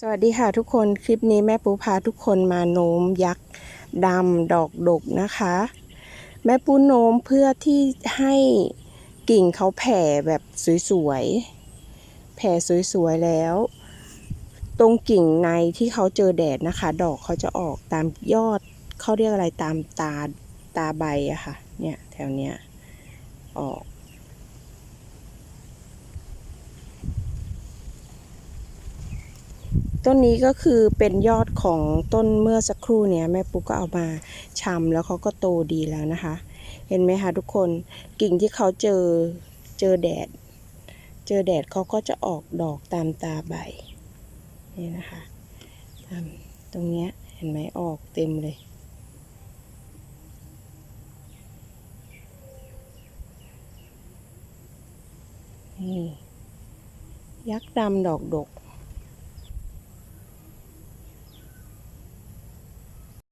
สวัสดีค่ะทุกคนคลิปนี้แม่ปูพาทุกคนมาโน้มยักษ์ดำดอกดกนะคะ แม่ปูโน้มเพื่อที่ให้กิ่งเขาแผ่แบบสวยๆแผ่สวยๆแล้ว ตรงกิ่งในที่เขาเจอแดดนะคะ ดอกเขาจะออกตามยอดเขาเรียกอะไรตามตาตาใบอะค่ะเนี่ยแถวเนี้ยออก ต้นนี้ก็คือเป็นยอดของต้นเมื่อสักครู่เนี้ยแม่ปุ๊กก็เอามาชำแล้วเขาก็โตดีแล้วนะคะ เห็นไหมคะทุกคนกิ่งที่เขาเจอเจอแดด เจอแดดเขาก็จะออกดอกตามตาใบนี่นะคะตามตรงเนี้ยเห็นไหมออกเต็มเลย นี่ยักษ์ดำดอกดก